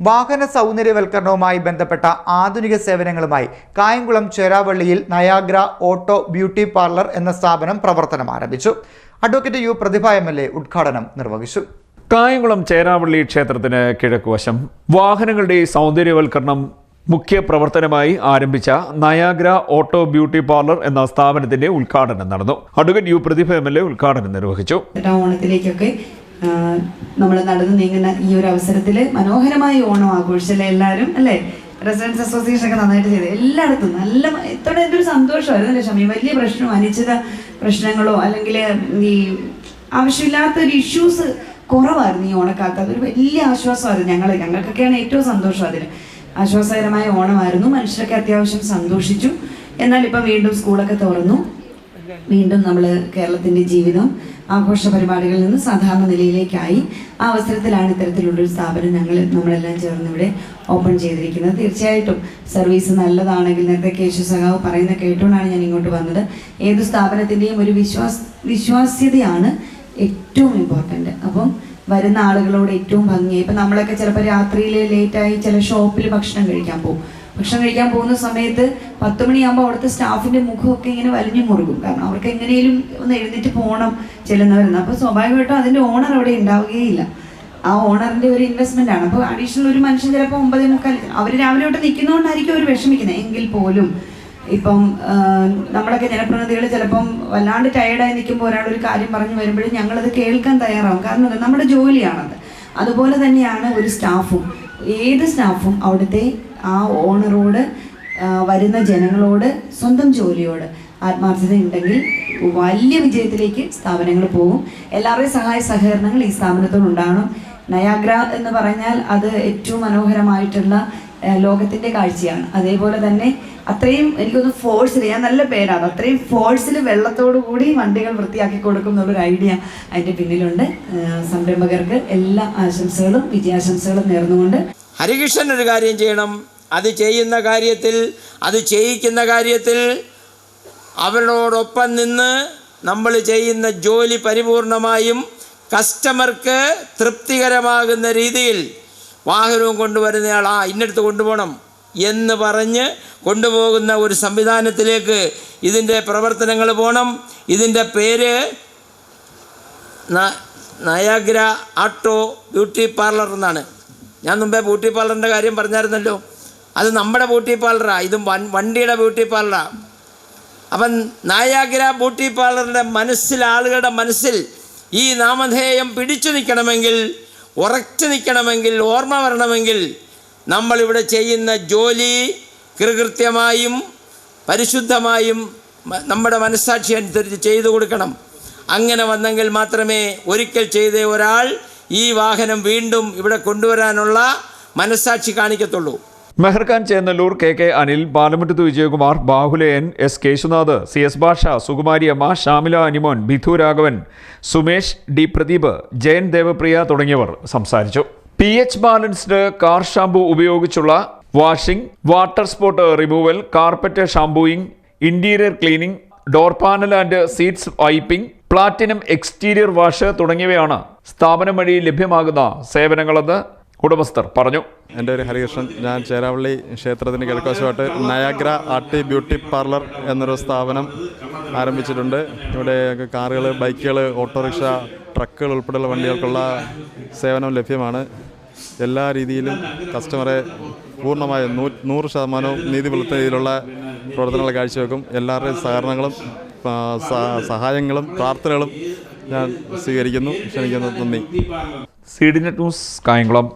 വാഹന സൗന്ദര്യവൽക്കരണവുമായി ബന്ധപ്പെട്ട ആധുനിക സേവനങ്ങളുമായി കായംകുളം ചേരാവള്ളിയിൽ നയാഗ്ര ഓട്ടോ ബ്യൂട്ടി പാർലർ എന്ന സ്ഥാപനം പ്രവർത്തനം ആരംഭിച്ചു. Advocate U Prathibha M L A ഉദ്ഘാടനം നിർവഹിച്ചു. കായംകുളം ചേരാവള്ളി ക്ഷേത്രത്തിന് കിഴക്കുവശം വാഹനങ്ങളുടെ സൗന്ദര്യവൽക്കരണം മുഖ്യ പ്രവർത്തനമായി ആരംഭിച്ച നയാഗ്ര ഓട്ടോ ബ്യൂട്ടി പാർലർ എന്ന സ്ഥാപനത്തിന്റെ ഉദ്ഘാടനം നടന്നു. Advocate U Prathibha M L A ഉദ്ഘാടനം നിർവഹിച്ചു. ഓണത്തിലേക്കൊക്കെ നമ്മൾ നടന്നു നീങ്ങുന്ന ഈ ഒരു അവസരത്തിൽ മനോഹരമായി ഓണം ആഘോഷിച്ചല്ലേ എല്ലാവരും അല്ലേ? റെസിഡൻസ് അസോസിയേഷൻ ഒക്കെ നന്നായിട്ട് ചെയ്ത്. എല്ലായിടത്തും നല്ല എത്ര എന്തൊരു സന്തോഷമായിരുന്നു അല്ലേ ഷമി? വലിയ പ്രശ്നം അനിശ്ചിത പ്രശ്നങ്ങളോ അല്ലെങ്കിൽ ഈ ആവശ്യമില്ലാത്ത ഒരു ഇഷ്യൂസ് കുറവായിരുന്നു ഈ ഓണക്കാലത്ത്. അതൊരു വലിയ ആശ്വാസമായിരുന്നു ഞങ്ങൾ ഞങ്ങൾക്കൊക്കെയാണ് ഏറ്റവും സന്തോഷം അതിന് ആശ്വാസകരമായ ഓണമായിരുന്നു. മനുഷ്യരൊക്കെ അത്യാവശ്യം സന്തോഷിച്ചു. എന്നാൽ ഇപ്പം വീണ്ടും സ്കൂളൊക്കെ തുറന്നു. വീണ്ടും നമ്മൾ കേരളത്തിന്റെ ജീവിതം ആഘോഷ പരിപാടികളിൽ നിന്ന് സാധാരണ നിലയിലേക്കായി. ആ അവസരത്തിലാണ് ഇത്തരത്തിലുള്ളൊരു സ്ഥാപനം ഞങ്ങൾ നമ്മളെല്ലാം ചേർന്ന് ഇവിടെ ഓപ്പൺ ചെയ്തിരിക്കുന്നത്. തീർച്ചയായിട്ടും സർവീസ് നല്ലതാണെങ്കിൽ നേരത്തെ കേശു സഖാവ് പറയുന്ന കേട്ടുകൊണ്ടാണ് ഞാൻ ഇങ്ങോട്ട് വന്നത്. ഏത് സ്ഥാപനത്തിന്റെയും ഒരു വിശ്വാസ വിശ്വാസ്യതയാണ് ഏറ്റവും ഇമ്പോർട്ടന്റ് അപ്പം വരുന്ന ആളുകളോട് ഏറ്റവും ഭംഗിയായി. ഇപ്പം നമ്മളൊക്കെ ചിലപ്പോൾ രാത്രിയിൽ ലേറ്റായി ചില ഷോപ്പിൽ ഭക്ഷണം കഴിക്കാൻ പോകും. ഭക്ഷണം കഴിക്കാൻ പോകുന്ന സമയത്ത് പത്ത് മണിയാകുമ്പോൾ അവിടുത്തെ സ്റ്റാഫിന്റെ മുഖമൊക്കെ ഇങ്ങനെ വലിഞ്ഞു മുറുകും. കാരണം അവർക്ക് എങ്ങനെയും ഒന്ന് എഴുന്നേറ്റ് പോകണം ചെല്ലുന്നവരുന്ന് അപ്പോൾ സ്വാഭാവികമായിട്ടും അതിന്റെ ഓണർ അവിടെ ഉണ്ടാവുകയില്ല. ആ ഓണറിന്റെ ഒരു ഇൻവെസ്റ്റ്മെന്റ് ആണ്. അപ്പോൾ അഡീഷണൽ ഒരു മനുഷ്യൻ ചിലപ്പോൾ ഒമ്പതേ മുക്കാൽ അവർ രാവിലെ തൊട്ട് നിൽക്കുന്നതുകൊണ്ടായിരിക്കും അവർ വിഷമിക്കുന്നത്. എങ്കിൽ പോലും ഇപ്പം നമ്മളൊക്കെ ജനപ്രതിനിധികൾ ചിലപ്പം വല്ലാണ്ട് ടയർഡായി നിൽക്കുമ്പോൾ ഒരാൾ ഒരു കാര്യം പറഞ്ഞു വരുമ്പോഴും ഞങ്ങളത് കേൾക്കാൻ തയ്യാറാവും. കാരണം നമ്മുടെ ജോലിയാണത്. അതുപോലെ തന്നെയാണ് ഒരു സ്റ്റാഫും ഏത് സ്റ്റാഫും അവിടുത്തെ ആ ഓണറോട് വരുന്ന ജനങ്ങളോട് സ്വന്തം ജോലിയോട് ആത്മാർത്ഥത ഉണ്ടെങ്കിൽ വലിയ വിജയത്തിലേക്ക് സ്ഥാപനങ്ങൾ പോകും. എല്ലാവരുടെയും സഹായ സഹകരണങ്ങൾ ഈ സ്ഥാപനത്തോട് ഉണ്ടാകണം. നയാഗ്ര എന്ന് പറഞ്ഞാൽ അത് ഏറ്റവും മനോഹരമായിട്ടുള്ള ലോകത്തിന്റെ കാഴ്ചയാണ്. അതേപോലെ തന്നെ അത്രയും എനിക്കൊന്ന് ഫോഴ്സിൽ ഞാൻ നല്ല പേരാണ് അത്രയും ഫോഴ്സിൽ വെള്ളത്തോടു കൂടി വണ്ടികൾ വൃത്തിയാക്കി കൊടുക്കും എന്നുള്ളൊരു ഐഡിയ അതിന്റെ പിന്നിലുണ്ട്. സംരംഭകർക്ക് എല്ലാ ആശംസകളും വിജയാശംസകളും നേർന്നുകൊണ്ട്. ഹരികൃഷ്ണൻ ഒരു കാര്യം ചെയ്യണം. അത് ചെയ്യുന്ന കാര്യത്തിൽ അത് ചെയ്യിക്കുന്ന കാര്യത്തിൽ അവരോടൊപ്പം നിന്ന് നമ്മൾ ചെയ്യുന്ന ജോലി പരിപൂർണമായും കസ്റ്റമർക്ക് തൃപ്തികരമാകുന്ന രീതിയിൽ വാഹനവും കൊണ്ടുവരുന്നയാൾ ആ ഇന്നടുത്ത് കൊണ്ടുപോകണം എന്ന് പറഞ്ഞ് കൊണ്ടുപോകുന്ന ഒരു സംവിധാനത്തിലേക്ക് ഇതിന്റെ പ്രവർത്തനങ്ങൾ പോകണം. ഇതിന്റെ പേര് നയാഗ്ര ആട്ടോ ബ്യൂട്ടി പാർലർ എന്നാണ്. ഞാൻ മുമ്പേ ബ്യൂട്ടി പാർലറിന്റെ കാര്യം പറഞ്ഞായിരുന്നല്ലോ. അത് നമ്മുടെ ബ്യൂട്ടി പാർലറാ ഇതും വൺ വണ്ടിയുടെ ബ്യൂട്ടി പാർലറാണ് അപ്പം നായാഗ്ര ബ്യൂട്ടി പാർലറിന്റെ മനസ്സിൽ ആളുകളുടെ മനസ്സിൽ ഈ നാമധേയം പിടിച്ചു നിൽക്കണമെങ്കിൽ ഉറച്ചു നിൽക്കണമെങ്കിൽ ഓർമ്മ വരണമെങ്കിൽ നമ്മളിവിടെ ചെയ്യുന്ന ജോലി കൃകൃത്യമായും പരിശുദ്ധമായും നമ്മുടെ മനസ്സാക്ഷി അനുസരിച്ച് ചെയ്തു കൊടുക്കണം. അങ്ങനെ വന്നെങ്കിൽ മാത്രമേ ഒരിക്കൽ ചെയ്ത ഒരാൾ ഈ വാഹനം വീണ്ടും ഇവിടെ കൊണ്ടുവരാനുള്ള മനസ്സാക്ഷി കാണിക്കത്തുള്ളൂ. Meharkhan Chennallur K K Anil Palamuttathu Vijayakumar Bahulayan S Keshunath C S Bhasha Sukumari Amma Shamila Animon Bidhu Raghavan Sumesh D Pradeep Jayan Devapriya തുടങ്ങിയവർ സംസാരിച്ചു. P H balanced car shampoo ഉപയോഗിച്ചുള്ള washing water spot removal carpet shampooing interior cleaning door panel and seats wiping platinum exterior wash തുടങ്ങിയവയാണ് സ്ഥാപനം വഴി ലഭ്യമാകുന്ന സേവനങ്ങളെന്ന് ഉടമസ്ഥർ പറഞ്ഞു. എന്റെ പേര് ഹരികൃഷ്ണൻ. ഞാൻ ചേരാവള്ളി ക്ഷേത്രത്തിന് കിഴക്കുവശമായിട്ട് നയാഗ്ര ആർട്ടി ബ്യൂട്ടി പാർലർ എന്നൊരു സ്ഥാപനം ആരംഭിച്ചിട്ടുണ്ട്. ഇവിടെ കാറുകൾ ബൈക്കുകൾ ഓട്ടോറിക്ഷ ട്രക്കുകൾ ഉൾപ്പെടെയുള്ള വണ്ടികൾക്കുള്ള സേവനം ലഭ്യമാണ്. എല്ലാ രീതിയിലും കസ്റ്റമറെ പൂർണമായും നൂ നൂറ് ശതമാനവും നീതി പുലർത്തുന്ന രീതിയിലുള്ള പ്രവർത്തനങ്ങൾ കാഴ്ചവെക്കും. എല്ലാവരുടെയും സഹകരണങ്ങളും സഹായങ്ങളും പ്രാർത്ഥനകളും ഞാൻ സ്വീകരിക്കുന്നു. ക്ഷണിക്കുന്നു. നന്ദി. C D net news Kayamkulam.